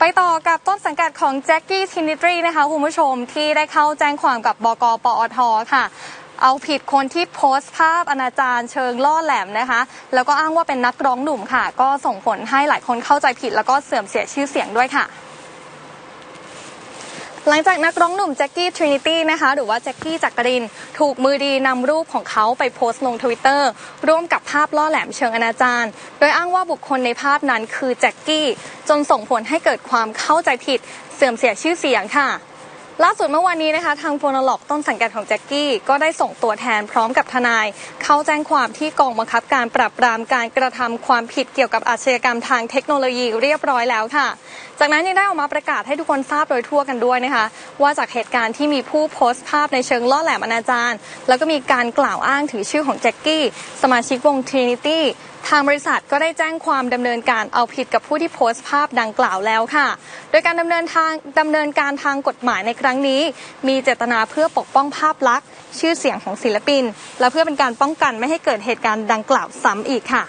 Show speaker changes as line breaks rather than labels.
ไปต่อกับต้นสังกัดของแจ็คกี้ทินิตรีนะคะคุณผู้ชมที่ได้เข้าแจ้งความกับบกปอทค่ะ เอาผิดคนที่โพสต์ภาพอนาจารเชิงล่อแหลมนะคะ แล้วก็อ้างว่าเป็นนักร้องหนุ่มค่ะ ก็ส่งผลให้หลายคนเข้าใจผิดแล้วก็เสื่อมเสียชื่อเสียงด้วยค่ะ หลังจากนักร้องหนุ่มแจ็คกี้ทรินิตี้นะคะ หรือว่าแจ็คกี้จักริน ถูกมือดีนำรูปของเขาไปโพสต์ลงทวิตเตอร์ร่วมกับภาพล่อแหลมเชิงอนาจารโดยอ้างว่าบุคคลในภาพนั้นคือแจ็คกี้ จนส่งผลให้เกิดความเข้าใจผิด เสื่อมเสียชื่อเสียงค่ะล่าสุดเมื่อวานนี้นะคะ ทางโฟนอล็อกต้นสังกัดของแจ็คกี้ ก็ได้ส่งตัวแทนพร้อมกับทนาย เข้าแจ้งความที่กองบังคับการปราบปรามการกระทำความผิดเกี่ยวกับอาชญากรรมทางเทคโนโลยีเรียบร้อยแล้วค่ะ จากนั้นยังได้ออกมาประกาศให้ทุกคนทราบโดยทั่วกันด้วยนะคะ ว่าจากเหตุการณ์ที่มีผู้โพสต์ภาพในเชิงล่อแหลมอนาจารแล้วก็มีการกล่าวอ้างถึงชื่อของแจ็คกี้สมาชิกวง Trinity ทางบริษัทก็ได้แจ้งความดำเนินการเอาผิดกับผู้ที่โพสต์ภาพดังกล่าวแล้วค่ะ โดยการดำเนินทางดำเนินการทางกฎหมายในครั้งนี้ มีเจตนาเพื่อปกป้องภาพลักษณ์ ชื่อเสียงของศิลปิน และเพื่อเป็นการป้องกันไม่ให้เกิดเหตุการณ์ดังกล่าวซ้ำอีกค่ะ